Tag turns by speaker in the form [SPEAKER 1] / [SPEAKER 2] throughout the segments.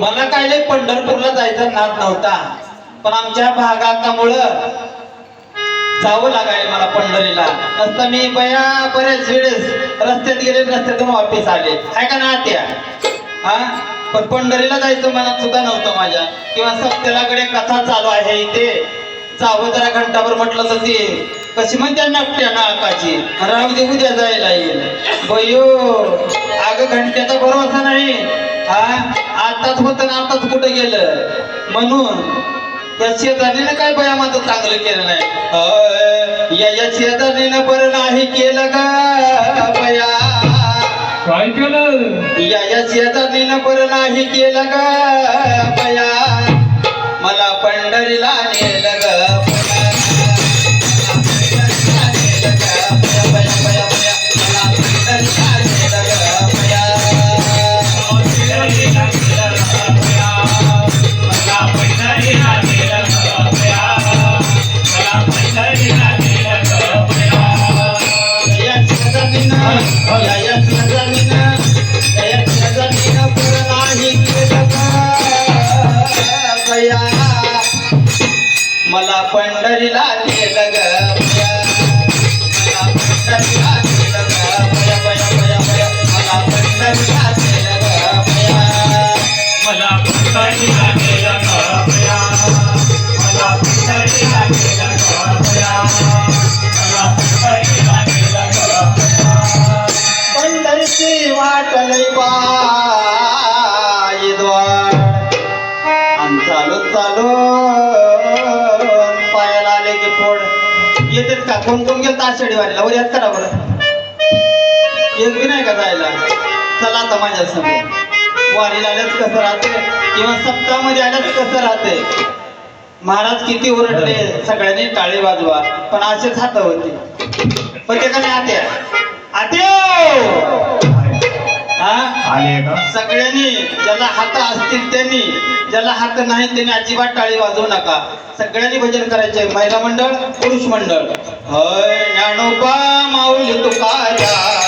[SPEAKER 1] मला काय नाही पंढरपूरला जायचा नाद नव्हता. पण आमच्या भागाकामुळं जावं लागायला मला पंढरीला. असता मी बया बऱ्याच वेळेस रस्त्यात गेले रस्त्यातून वापिस आले. आहे का ना त्या हा? पण पंढरीला जायचं मनात सुद्धा नव्हतं माझ्या. किंवा सप्त्यालाकडे कथा चालू आहे इथे. जावं जरा घंटाभर म्हटलं तर ते कशी म्हणते नकट्या नाकाची. राहू दे उद्या जायला येईल. बयो अगं घंट्याचा भरोसा नाही. हा? आताच होतं ना आताच कुठं गेलं? म्हणून त्या शेजारीनं काय बया माझं चांगलं केलं नाही? या या शेजारीनं बरं नाही केलं ग बया.
[SPEAKER 2] काय केलं?
[SPEAKER 1] या या शेजारीनं बरं नाही केलं ग बया. मला पंढरीला नेलं पंढरीला येतात का? कोण कोण गेलं आषाढी वारीला वर यात करा बरं. एक बी नाही का जायला? चला आता माझ्यासमोर वारीला आल्याच कसं राहते? किंवा सप्ताहामध्ये आल्याच कसं राहते? महाराज किती ओरडले सगळ्यांनी टाळे वाजवा. पण असेच हात होते. पण ते का नाही आत्या. आत्या!
[SPEAKER 2] आले का?
[SPEAKER 1] सगळ्यांनी ज्याला हात असतील त्यांनी ज्याला हात नाही त्यांनी अजिबात टाळी वाजवू नका. सगळ्यांनी भजन करायचे महिला मंडळ पुरुष मंडळ. हय ज्ञानोबा माऊली तुकारा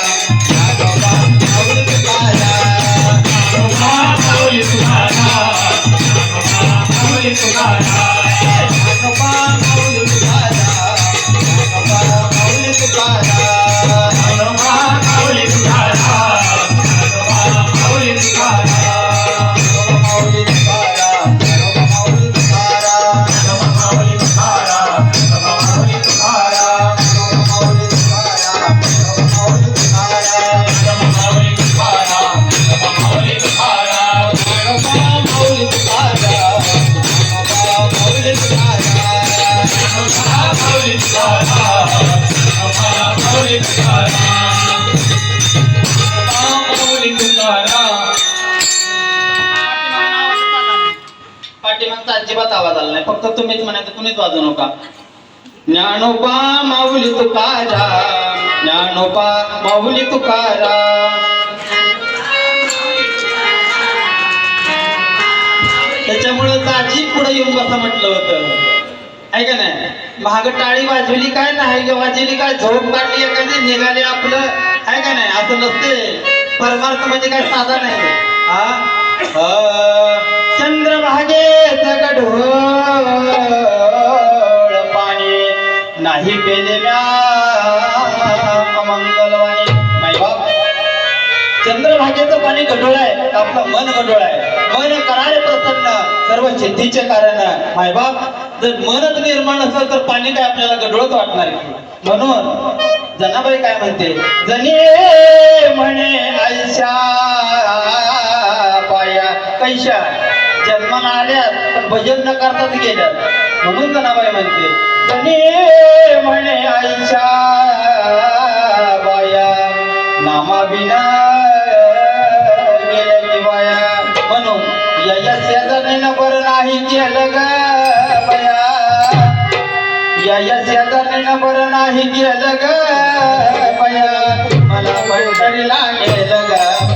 [SPEAKER 1] पाठीमागचा अजिबात आवाज आला नाही. फक्त तुम्हीच म्हणायचं तुम्हीच वाजू नका. ज्ञानोबा माऊली तुकारा ज्ञानोबा माऊली तुकारा. त्याच्यामुळं दाजी पुढे येऊन बसा म्हटलं होतं. आहे का नाही? महाग टाळी वाजवली काय नाही वाजवली काय? झोप काढली एखादी निघाले आपलं. आहे का नाही? असं नसते. परमार्थ म्हणजे काय साधा नाही हा? अ, चंद्रभागेत गढोळ पाणी नाही पेले मंगलवाणी माय बाप चंद्रभागेचं पाणी गढोळ आहे. आपलं मन गढोळ आहे. सर्व सिद्धीचे कारण आहे. माय बाप जर मनच निर्माण असेल तर पाणी काय आपल्याला गडळत वाटणार आहे. म्हणून जनाबाई काय म्हणते? जनी म्हणे आयशा पाया कैशा. जन्माला आल्यात पण भजन न करताच गेल्यात. म्हणून जनाबाई म्हणते जनी म्हणे आयशा बाया नामा बिना गेल्या की बाया. म्हणून या या शेजारीनं नाही केलं ग बया. या या बरं नाही केलं ग बया. मला पैठणीला गेलं ग